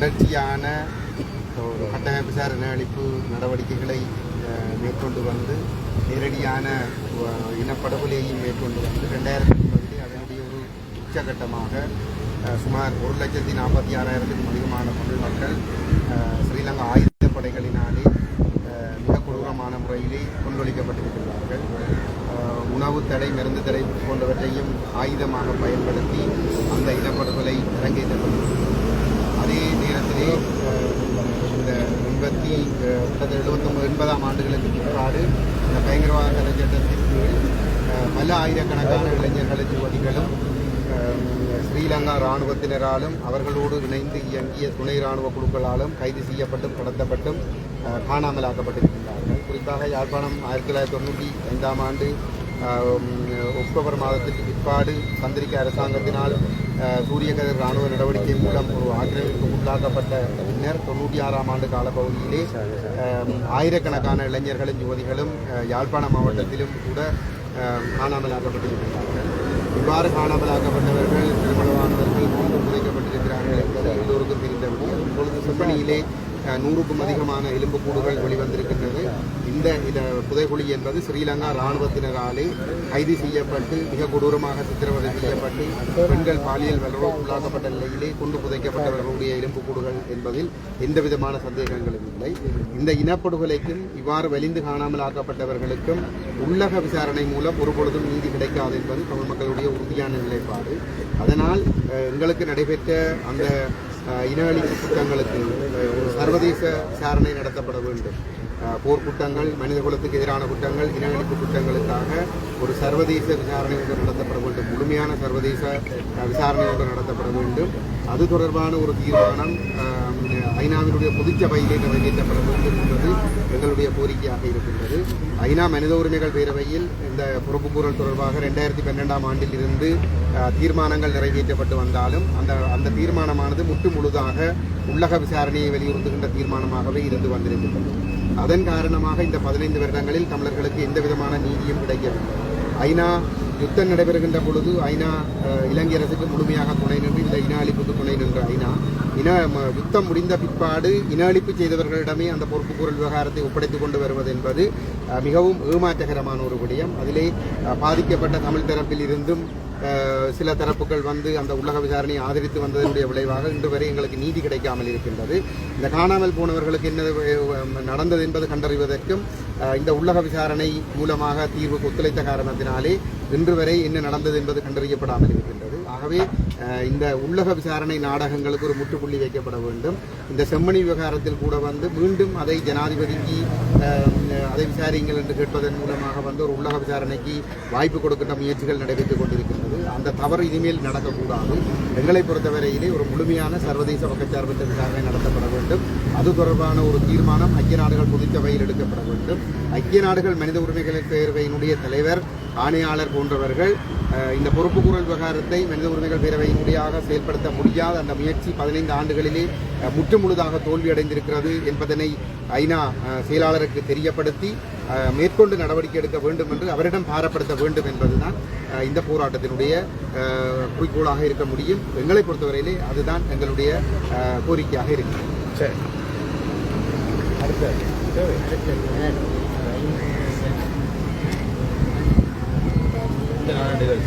தொடர்ச்சியான ஒரு கட்டமைப்பு சார் நடவடிக்கைகளை மேற்கொண்டு வந்து நேரடியான இனப்படுகொலையையும் மேற்கொண்டு வந்து ரெண்டாயிரத்தி ஒன்பதிலே அதனுடைய ஒரு உச்சகட்டமாக சுமார் ஒரு லட்சத்தி நாற்பத்தி ஆறாயிரத்துக்கும் அதிகமான தமிழ் மக்கள் ஸ்ரீலங்கா ஆயுதப்படைகளினாலே படைகளினாலே மிக கொடூரமான முறையிலே கொண்டொழிக்கப்பட்டிருக்கிறார்கள் உணவு தடை மருந்து தடை போன்றவற்றையும் ஆயுதமாக பயன்படுத்தி கிட்டத்தட்ட எழுபத்தொம்பது எண்பதாம் ஆண்டுகளுக்கு பிற்பாடு இந்த பயங்கரவாத தடை கீழ் பல ஆயிரக்கணக்கான இளைஞர்களும் யுவதிகளும் ஸ்ரீலங்கா இராணுவத்தினராலும் அவர்களோடு இணைந்து இயங்கிய துணை இராணுவ குழுக்களாலும் கைது செய்யப்பட்டும் கடத்தப்பட்டும் காணாமலாக்கப்பட்டிருக்கின்றார்கள். குறிப்பாக யாழ்ப்பாணம் ஆயிரத்தி தொள்ளாயிரத்தி தொண்ணூற்றி ஐந்தாம் ஆண்டு அக்டோபர் மாதத்துக்கு பிற்பாடு சந்திரிக்க அரசாங்கத்தினால் சூரிய கதிர் ராணுவ நடவடிக்கை மூலம் ஒரு ஆக்கிரமிப்பு உள்ளாக்கப்பட்ட பின்னர் தொண்ணூற்றி ஆறாம் ஆண்டு காலப்பகுதியிலே ஆயிரக்கணக்கான இளைஞர்களும் யுவதிகளும் யாழ்ப்பாண மாவட்டத்திலும் கூட காணாமலாக்கப்பட்டிருக்கிறார்கள். இவ்வாறு காணாமலாக்கப்பட்டவர்கள் திருமணமானவர்கள் மூன்று புதைக்கப்பட்டிருக்கிறார்கள் என்பது எல்லோருக்கும் தெரிந்தபடி இப்பொழுது செம்மணியிலே நூறுக்கும் அதிகமான எலும்புக்கூடுகள் வெளிவந்திருக்கின்றது. இந்த இந்த புதைகுழி என்பது ஸ்ரீலங்கா இராணுவத்தினராலே கைது செய்யப்பட்டு மிக கொடூரமாக சித்திரவதை செய்யப்பட்டு பெண்கள் பாலியல் வல்லுறவு உள்ளாக்கப்பட்ட நிலையிலே கொண்டு புதைக்கப்பட்டவர்களுடைய எலும்புக்கூடுகள் என்பதில் எந்த விதமான சந்தேகங்களும் இல்லை. இந்த இனப்படுகொலைக்கும் இவ்வாறு வலிந்து காணாமல் ஆக்கப்பட்டவர்களுக்கும் உள்ளக விசாரணை மூலம் ஒருபொழுதும் நீதி கிடைக்காது என்பது தமிழ் மக்களுடைய உறுதியான நிலைப்பாடு. அதனால் எங்களுக்கு நடைபெற்ற அந்த இன அழிப்பு குற்றங்களுக்கு ஒரு சர்வதேச விசாரணை நடத்தப்பட வேண்டும். போர்க்குற்றங்கள் மனித குலத்துக்கு எதிரான குற்றங்கள் இன குற்றங்களுக்காக ஒரு சர்வதேச விசாரணை ஒன்று நடத்தப்பட வேண்டும். முழுமையான சர்வதேச விசாரணை ஒன்று நடத்தப்பட வேண்டும். அது தொடர்பான ஒரு தீர்மானம் ஐநாவினுடைய பொதுச்சபையிலே நிறைவேற்றப்பட வேண்டும் என்பது எங்களுடைய கோரிக்கையாக இருக்கின்றது. ஐநா மனித உரிமைகள் பேரவையில் இந்த பொறுப்புக்கூறல் தொடர்பாக ரெண்டாயிரத்தி பன்னெண்டாம் ஆண்டில் இருந்து தீர்மானங்கள் நிறைவேற்றப்பட்டு வந்தாலும் அந்த அந்த தீர்மானமானது முற்று முழுதாக உள்ளக விசாரணையை வலியுறுத்துகின்ற தீர்மானமாகவே இருந்து வந்திருக்கின்றது. அதன் காரணமாக இந்த பதினைந்து வருடங்களில் தமிழர்களுக்கு எந்த விதமான நீதியும் கிடைக்கவில்லை. ஐநா யுத்தம் நடைபெறுகின்ற பொழுது ஐநா இலங்கை அரசுக்கு முழுமையாக துணை நின்று இந்த இன அழிப்புக்கு துணை நின்ற ஐநா இன ம- யுத்தம் முடிந்த பிற்பாடு இன அழிப்பு செய்தவர்களிடமே அந்த பொறுப்புக்கூறல் விவகாரத்தை ஒப்படைத்துக் கொண்டு வருவது என்பது மிகவும் ஏமாற்றகரமான ஒரு விடயம். அதிலே பாதிக்கப்பட்ட தமிழ் தரப்பில் இருந்தும் சில தரப்புகள் வந்து அந்த உள்ளக விசாரணையை ஆதரித்து வந்ததனுடைய விளைவாக இன்று வரை எங்களுக்கு நீதி கிடைக்காமல் இருக்கின்றது. இந்த காணாமல் போனவர்களுக்கு என்ன நடந்தது என்பது கண்டறிவதற்கும் இந்த உள்ளக விசாரணை மூலமாக தீர்வுக்கு ஒத்துழைத்த காரணத்தினாலே இன்று வரை என்ன நடந்தது என்பது கண்டறியப்படாமல் இருக்கின்றது. ஆகவே இந்த உள்ளக விசாரணை நாடகங்களுக்கு ஒரு முற்றுப்புள்ளி வைக்கப்பட வேண்டும். இந்த செம்மணி விவகாரத்தில் கூட வந்து மீண்டும் அதை ஜனாதிபதிக்கு அதை விசாரியுங்கள் என்று கேட்பதன் மூலமாக வந்து ஒரு உள்ளக விசாரணைக்கு வாய்ப்பு கொடுக்கின்ற முயற்சிகள் நடைபெற்றுக் கொண்டிருக்கின்றது. அந்த தவறு இனிமேல் நடக்கக்கூடாது. எங்களை பொறுத்தவரையிலே ஒரு முழுமையான சர்வதேச பக்கச்சார்பற்ற விசாரணை நடத்தப்பட வேண்டும். அது தொடர்பான ஒரு தீர்மானம் ஐக்கிய நாடுகள் பொதுச்சபையில் எடுக்கப்பட வேண்டும். ஐக்கிய நாடுகள் மனித உரிமைகள் பேரவையினுடைய தலைவர் ஆணையாளர் போன்றவர்கள் இந்த பொறுப்புக்கூறல் விவகாரத்தை மனித உரிமைகள் பேரவையினுடையாக செயல்படுத்த முடியாத அந்த முயற்சி பதினைந்து ஆண்டுகளிலே முற்றுமுழுதாக தோல்வியடைந்திருக்கிறது என்பதனை ஐநா செயலாளருக்கு தெரியப்படுத்தி மேற்கொண்டு நடவடிக்கை எடுக்க வேண்டும் என்று அவரிடம் பாரப்படுத்த வேண்டும் என்பதுதான் இந்த போராட்டத்தினுடைய குறிக்கோளாக இருக்க முடியும். எங்களை பொறுத்தவரையிலே அதுதான் எங்களுடைய கோரிக்கையாக இருக்கிறது. சரி. இந்த நாடுகள்?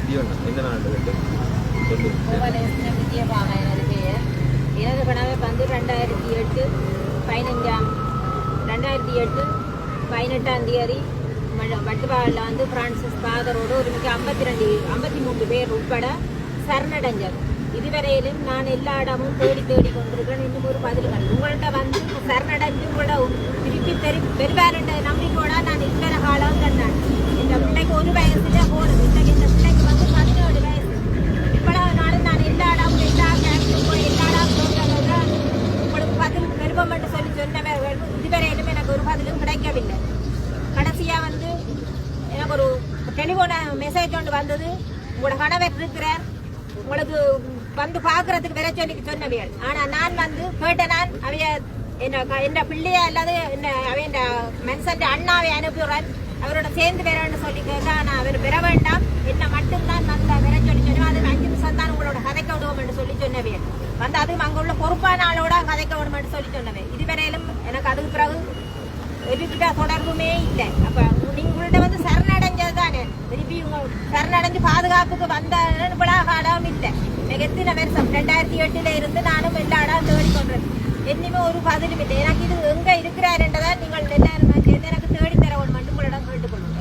இந்த நாடுகள் சொல்லு. கோபாலகிருஷ்ண வித்யபாக எனது பெயர் எனது கணவர் வந்து ரெண்டாயிரத்தி எட்டு பதினஞ்சாம் ரெண்டாயிரத்தி எட்டு பதினெட்டாம் தேதி வட்டுப்பாடில் வந்து பிரான்சிஸ் ஃபாதரோடு ஒரு மிக ஐம்பத்தி ரெண்டு ஐம்பத்தி மூன்று பேர் உட்பட சரணடைஞ்சது இதுவரையிலும் நான் எல்லா இடமும் தேடி தேடி கொண்டிருக்கிறேன். இன்னும் ஒரு பதில் கிடையாது உங்கள்கிட்ட வந்து சரணடைஞ்சு உங்களோட திருப்பி பெரு பெருவாருன்ற நம்பிக்கையோட நான் இத்தனை காலம் கண்டான். இந்த பிள்ளைக்கு ஒரு வயசுல போனது இன்னைக்கு இந்த பிள்ளைக்கு வந்து பதினேழு வயசு இவ்வளவு நாள் நான் எல்லா இடமும் எல்லா கேட்கும் போய் எல்லா இடம் சொல்றதை உங்களுக்கு பதில் விருப்பம் என்று சொல்லி சொன்னவர்கள் இதுவரையிலும் எனக்கு ஒரு பதிலும் கிடைக்கவில்லை கடைசியா வந்து எனக்கு ஒரு டெலிஃபோன் மெசேஜ் ஒன்று வந்தது. உங்களோட கணவர் இருக்கிறார் உங்களுக்கு வந்து பார்க்கறதுக்கு வேற சொல்லி சொன்னவியல் ஆனால் நான் வந்து கேட்ட நான் அவைய என்ன என்ன பிள்ளைய அல்லது என்ன அவைய மனுஷன் அண்ணாவை அனுப்புகிறேன் அவரோட சேர்ந்து வரேன்னு சொல்லி கேட்டா நான் அவர் பெற வேண்டாம். என்ன மட்டும்தான் வந்த வர சொல்லி சொன்னோம் அது அஞ்சு நிமிஷம் தான் உங்களோட கதைக்க விடுவோம் என்று சொல்லி சொன்னவே வந்து அதுவும் அங்கே உள்ள பொறுப்பான ஆளோட கதைக்க விடும் என்று சொல்லி சொன்னவே இதுவரையிலும் எனக்கு அதுக்கு பிறகு எதுக்கிட்ட தொடர்புமே இல்லை. அப்போ பாதுகாப்புக்கு வந்த இவ்வளவு காலம் இல்லை எத்தனை வருஷம் ரெண்டாயிரத்தி எட்டுல இருந்து நானும் எல்லா இடம் தேடி கொண்டது என்னையுமே ஒரு பதிலும் இல்லை எனக்கு இது எங்க இருக்கிறார் என்றதான் நீங்கள் எல்லாரும் சேர்ந்து எனக்கு தேடி தர ஒன்று மட்டும் உங்களிடம் கேட்டுக்கொள்ளுங்க